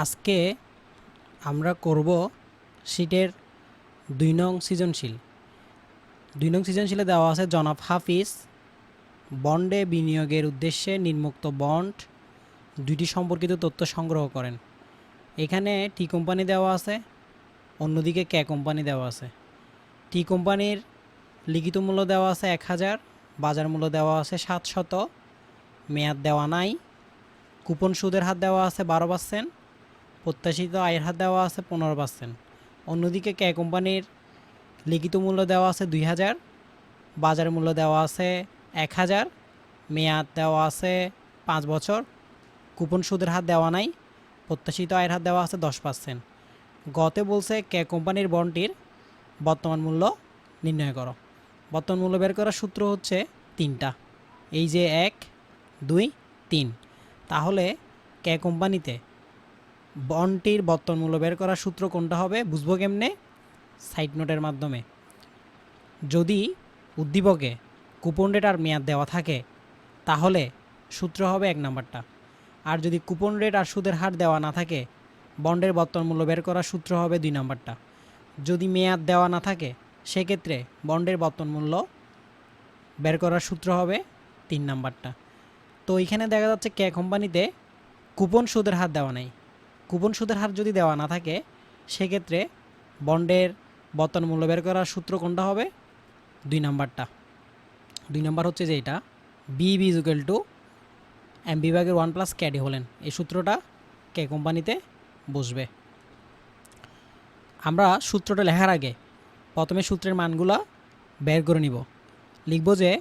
আজকে আমরা করব শীটের দুই নং সৃজনশীল। দুই নং সৃজনশীলে দেওয়া আছে, জনাব হাফিজ, বন্ডে বিনিয়োগের উদ্দেশ্যে নির্মুক্ত বন্ড, দুইটি সম্পর্কিত তথ্য সংগ্রহ করেন। এখানে টি কোম্পানি দেওয়া আছে, অন্যদিকে কে কোম্পানি দেওয়া আছে। টি কোম্পানির লিখিত মূল্য দেওয়া আছে এক হাজার, বাজার মূল্য দেওয়া আছে সাতশত মেয়াদ দেওয়া নাই, কুপন সুদের হার দেওয়া আছে বারো পার্সেন্ট প্রত্যাশিত আয়ের হার দেওয়া আছে পনেরো পার্সেন্ট অন্যদিকে কে কোম্পানির লিখিত মূল্য দেওয়া আছে দুই হাজার, বাজার মূল্য দেওয়া আছে এক হাজার, মেয়াদ দেওয়া আছে পাঁচ বছর, কুপন সুদের হার দেওয়া নাই, প্রত্যাশিত আয়ের হার দেওয়া আছে দশ পার্সেন্ট গতে বলছে কে কোম্পানির বন্ডটির বর্তমান মূল্য নির্ণয় করো। বর্তমান মূল্য বের করার সূত্র হচ্ছে তিনটা। এই যে এক, দুই, তিন। তাহলে কে কোম্পানিতে বন্ডটির বর্তমান মূল্য বের করার সূত্র কোনটা হবে? বুঝব কেমনে? সাইড নোটের মাধ্যমে। যদি উদ্দীপকে কুপন রেট আর মেয়াদ দেওয়া থাকে, তাহলে সূত্র হবে এক নাম্বারটা। আর যদি কুপন রেট আর সুদের হার দেওয়া না থাকে, বন্ডের বর্তমান মূল্য বের করার সূত্র হবে দুই নাম্বারটা। যদি মেয়াদ দেওয়া না থাকে, সেক্ষেত্রে বন্ডের বর্তমান মূল্য বের করার সূত্র হবে তিন নাম্বারটা। তো এখানে দেখা যাচ্ছে কে কোম্পানিতে কুপন সুদের হার দেওয়া নাই। কুপন সুদের হার যদি দেওয়া না থাকে, সেক্ষেত্রে বন্ডের বর্তমান মূল্য বের করার সূত্র কোনটা হবে? দুই নাম্বারটা। দুই নাম্বার হচ্ছে যে এটা। B B equal to M বিভাগের ওয়ান প্লাস ক্যাডি হলেন এই সূত্রটা কে কোম্পানিতে বসবে। আমরা সূত্রটা লেখার আগে প্রথমে সূত্রের মানগুলা বের করে নিব। লিখব যে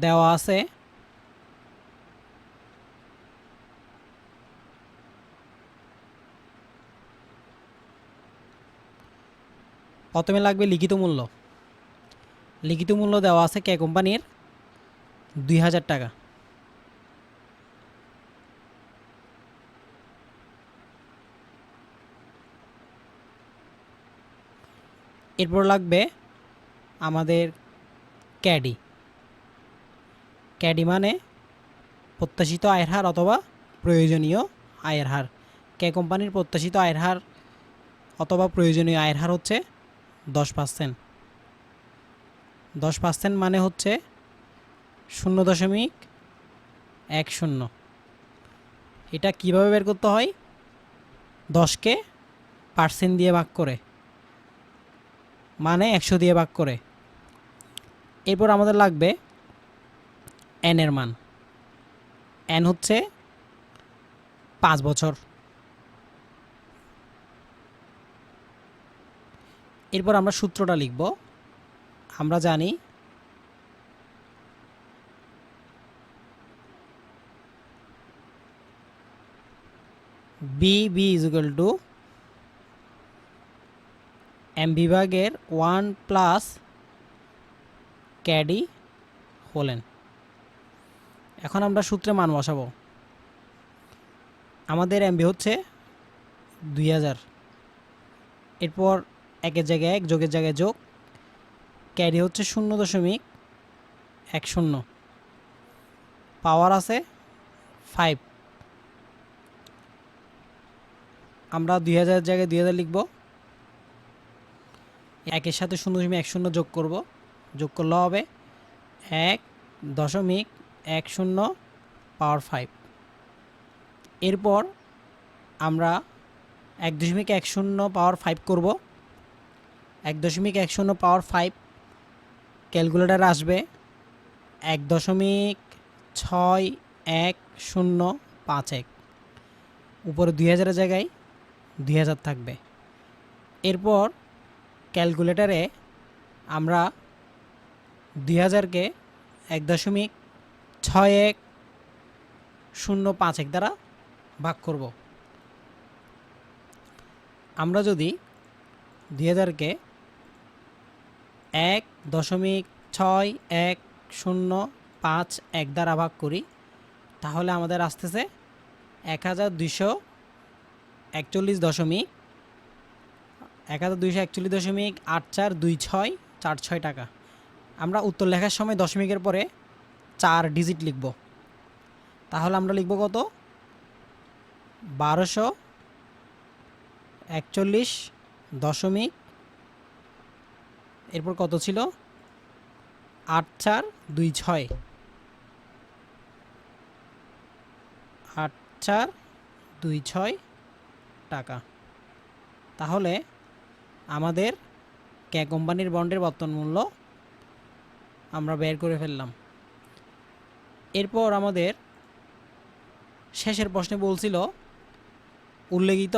দেওয়া আছে। প্রথমে লাগবে লিখিত মূল্য। লিখিত মূল্য দেওয়া আছে কে কোম্পানির? দুই হাজার টাকা। এরপর লাগবে আমাদের ক্যাডি। ক্যাডি মানে প্রত্যাশিত আয়ের হার অথবা প্রয়োজনীয় আয়ের হার। কে কোম্পানির প্রত্যাশিত আয়ের হার অথবা প্রয়োজনীয় আয়ের হার হচ্ছে দশ পার্সেন্ট। দশ পার্সেন্ট মানে হচ্ছে শূন্য দশমিক এক শূন্য। এটা কীভাবে বের করতে হয়? দশকে পার্সেন্ট দিয়ে ভাগ করে। মানে একশো দিয়ে ভাগ করে। এরপর আমাদের লাগবে এনের মান। এন হচ্ছে পাঁচ বছর। এরপর আমরা সূত্রটা লিখব। আমরা জানি B B equal to M বিভাগের ওয়ান প্লাস ক্যাডি হলেন এখন আমরা সূত্রে মান বসাবো। আমাদের এমবি হচ্ছে দুই হাজার। এরপর একের জায়গায় এক, যোগের জায়গায় যোগ। ক্যারি হচ্ছে শূন্য দশমিক এক শূন্য। পাওয়ার আছে ফাইভ। আমরা দুই হাজারের জায়গায় দুই হাজার লিখব। একের সাথে শূন্য দশমিক এক শূন্য যোগ করব। যোগ করলে হবে এক দশমিক এক শূন্য পাওয়ার ফাইভ এরপর আমরা এক দশমিক এক শূন্য পাওয়ার ফাইভ করব। এক দশমিক এক শূন্য পাওয়ার ফাইভ ক্যালকুলেটার আসবে এক দশমিক ছয় এক শূন্য পাঁচ এক। উপরে দুই হাজারের জায়গায় দুই হাজার থাকবে। এরপর ক্যালকুলেটারে আমরা দুই হাজারকে এক দশমিক ছয় এক শূন্য পাঁচ এক দ্বারা ভাগ করব। আমরা যদি দুই হাজারকে এক দশমিক ছয় এক শূন্য পাঁচ এক দ্বারা ভাগ করি, তাহলে আমাদের আসতেছে এক হাজার দুইশো একচল্লিশ দশমিক, এক হাজার দুইশো একচল্লিশ দশমিক আট চার দুই ছয় চার ছয় টাকা। আমরা উত্তর লেখার সময় দশমিকের পরে চার ডিজিট লিখব। তাহলে আমরা লিখব কত? বারোশো একচল্লিশ দশমিক, এরপর কত ছিল? আট চার দুই ছয়। আট চার দুই ছয় টাকা। তাহলে আমাদের কে কোম্পানির বন্ডের বর্তমান মূল্য আমরা বের করে ফেললাম। এরপর আমাদের শেষের প্রশ্নে বলছিল, উল্লেখিত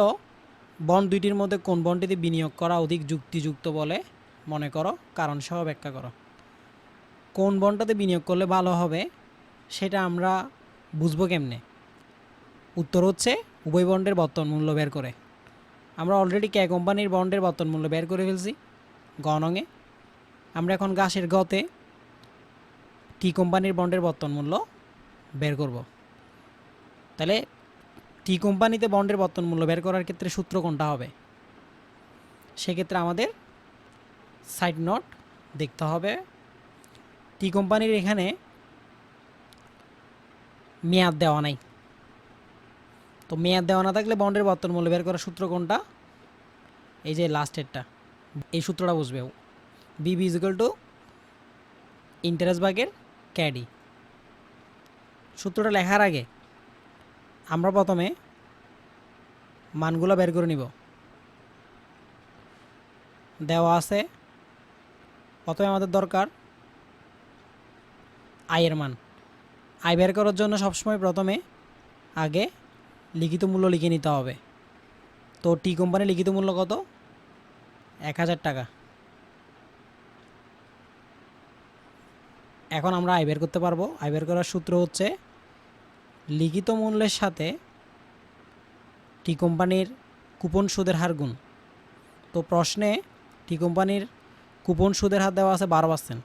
বন্ড দুইটির মধ্যে কোন বন্ডটিতে বিনিয়োগ করা অধিক যুক্তিযুক্ত বলে মনে করো? কারণ সহ ব্যাখ্যা করো। কোন বন্ডটাতে বিনিয়োগ করলে ভালো হবে সেটা আমরা বুঝব কেমনে? উত্তর হচ্ছে, উভয় বন্ডের বর্তমান মূল্য বের করে। আমরা অলরেডি কে কোম্পানির বন্ডের বর্তমান মূল্য বের করে ফেলছি গণঙে আমরা এখন গাছের গতে টি কোম্পানির বন্ডের বর্তমান মূল্য? বের করব। তাহলে টি কোম্পানিতে বন্ডের বর্তমান মূল্য বের করার ক্ষেত্রে সূত্র কোনটা হবে? সেক্ষেত্রে আমাদের সাইড নোট দেখতে হবে। টি কোম্পানির এখানে মেয়াদ দেওয়া নাই। তো মেয়াদ দেওয়া না থাকলে বন্ডের বর্তমান মূল্য বের করার সূত্র কোনটা? এই যে লাস্টেরটা এই সূত্রটা বুঝবে বিবি ইজিক্যাল টু ইন্টারেস্ট ভাগের ক্যাডি। সূত্রটা লেখার আগে আমরা প্রথমে মানগুলো বের করে নিব। দেওয়া আছে প্রথমে আমাদের দরকার আয়ের মান। আয় বের করার জন্য সবসময় প্রথমে আগে লিখিত মূল্য লিখে নিতে হবে। তো টি কোম্পানির লিখিত মূল্য কত? এক হাজার টাকা। এখন আমরা আয় বের করতে পারব। আয় বের করার সূত্র হচ্ছে, লিখিত মূল্যের সাথে টি কোম্পানির কুপন সুদের হার গুণ। তো প্রশ্নে টি কোম্পানির কুপন সুদের হার দেওয়া আছে বারো পার্সেন্ট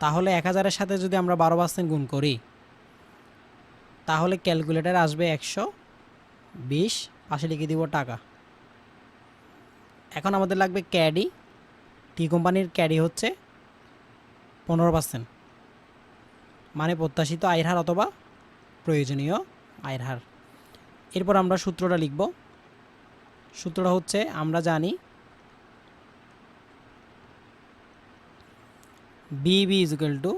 তাহলে এক হাজারের সাথে যদি আমরা বারো পার্সেন্ট গুণ করি, তাহলে ক্যালকুলেটার আসবে একশো বিশ, পাশে লিখে দিব টাকা। এখন আমাদের লাগবে ক্যাডি। টি কোম্পানির ক্যাডি হচ্ছে পনেরো পার্সেন্ট মানে প্রত্যাশিত আয়ের হার অথবা প্রয়োজনীয় আয়ের হার। এরপর আমরা সূত্রটা লিখব। সূত্রটা হচ্ছে, আমরা জানি B B is equal to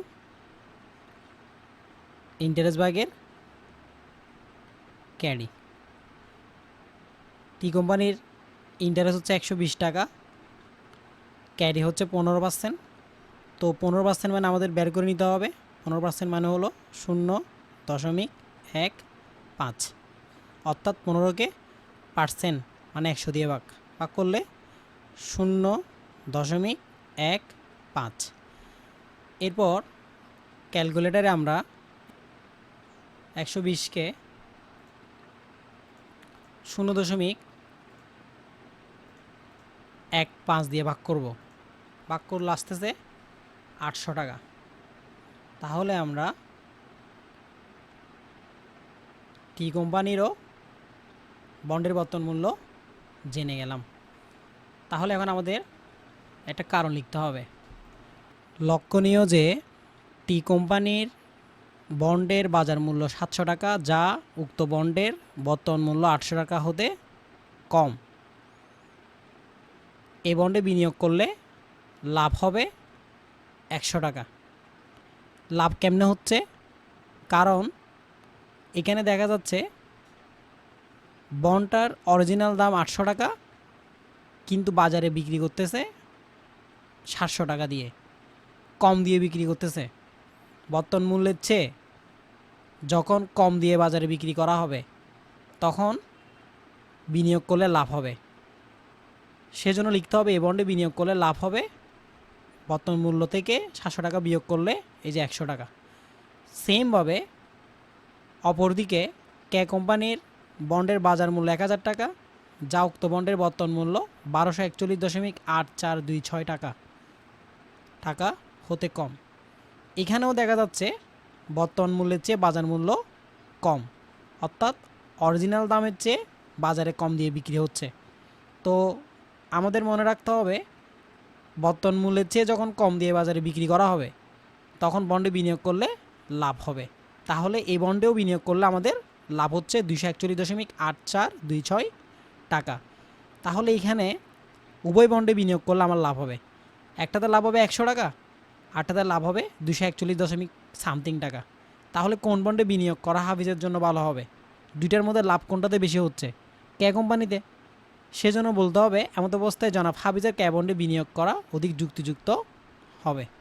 interest ভাগের ক্যাডি টি কোম্পানির ইন্টারেস্ট হচ্ছে একশো বিশ টাকা। ক্যাডি হচ্ছে পনেরো পার্সেন্ট তো পনেরো পার্সেন্ট মানে আমাদের বের করে নিতে হবে। পনেরো পার্সেন্ট মানে হলো শূন্য দশমিক এক পাঁচ। অর্থাৎ পনেরোকে পার্সেন্ট মানে একশো দিয়ে ভাগ। ভাগ করলে শূন্য দশমিক এক পাঁচ। এরপর ক্যালকুলেটারে আমরা একশো বিশকে শূন্য দশমিক এক পাঁচ দিয়ে ভাগ করব। ভাগ করলে আসতেছে আটশো টাকা। তাহলে আমরা টি কোম্পানিরও বন্ডের বর্তমান মূল্য জেনে গেলাম। তাহলে এখন আমাদের একটা কারণ লিখতে হবে। লক্ষণীয় যে টি কোম্পানির বন্ডের বাজার মূল্য সাতশো টাকা, যা উক্ত বন্ডের বর্তমান মূল্য আটশো টাকা হতে কম। এ বন্ডে বিনিয়োগ করলে লাভ হবে একশো টাকা। লাভ কেমনে হচ্ছে? কারণ এখানে দেখা যাচ্ছে বন্ডটার অরিজিনাল দাম আটশো টাকা, কিন্তু বাজারে বিক্রি করতেছে সাতশো টাকা দিয়ে, কম দিয়ে বিক্রি করতেছে। বর্তমান মূল্যের চেয়ে যখন কম দিয়ে বাজারে বিক্রি করা হবে, তখন বিনিয়োগ করলে লাভ হবে। সেজন্য লিখতে হবে এ বন্ডে বিনিয়োগ করলে লাভ হবে বর্তমান মূল্য থেকে সাতশো টাকা বিয়োগ করলে এই যে একশো টাকা। সেমভাবে অপরদিকে কে কোম্পানির বন্ডের বাজার মূল্য এক হাজার টাকা, যা উক্ত বন্ডের বর্তমান মূল্য বারোশো একচল্লিশ দশমিক আট চার দুই ছয় টাকা টাকা হতে কম। এখানেও দেখা যাচ্ছে বর্তমান মূল্যের চেয়ে বাজার মূল্য কম, অর্থাৎ অরিজিনাল দামের চেয়ে বাজারে কম দিয়ে বিক্রি হচ্ছে। তো আমাদের মনে রাখতে হবে বর্তমান মূল্যের চেয়ে যখন কম দিয়ে বাজারে বিক্রি করা হবে, তখন বন্ডে বিনিয়োগ করলে লাভ হবে। তাহলে এই বন্ডেও বিনিয়োগ করলে আমাদের লাভ হচ্ছে দুইশো একচল্লিশ দশমিক আট চার দুই ছয় টাকা। তাহলে এইখানে উভয় বন্ডে বিনিয়োগ করলে আমার লাভ হবে। একটাতে লাভ হবে একশো টাকা আরটাতে লাভ হবে দুশো একচল্লিশ দশমিক সামথিং টাকা। তাহলে কোন বন্ডে বিনিয়োগ করা হাফিজের জন্য ভালো হবে? দুইটার মধ্যে লাভ কোনটাতে বেশি হচ্ছে? কে কোম্পানিতে? সেজন্য বলতে হবে এমত অবস্থায় জনাব হাবিজের ক্যাবন্ডে বিনিয়োগ করা অধিক যুক্তিযুক্ত হবে।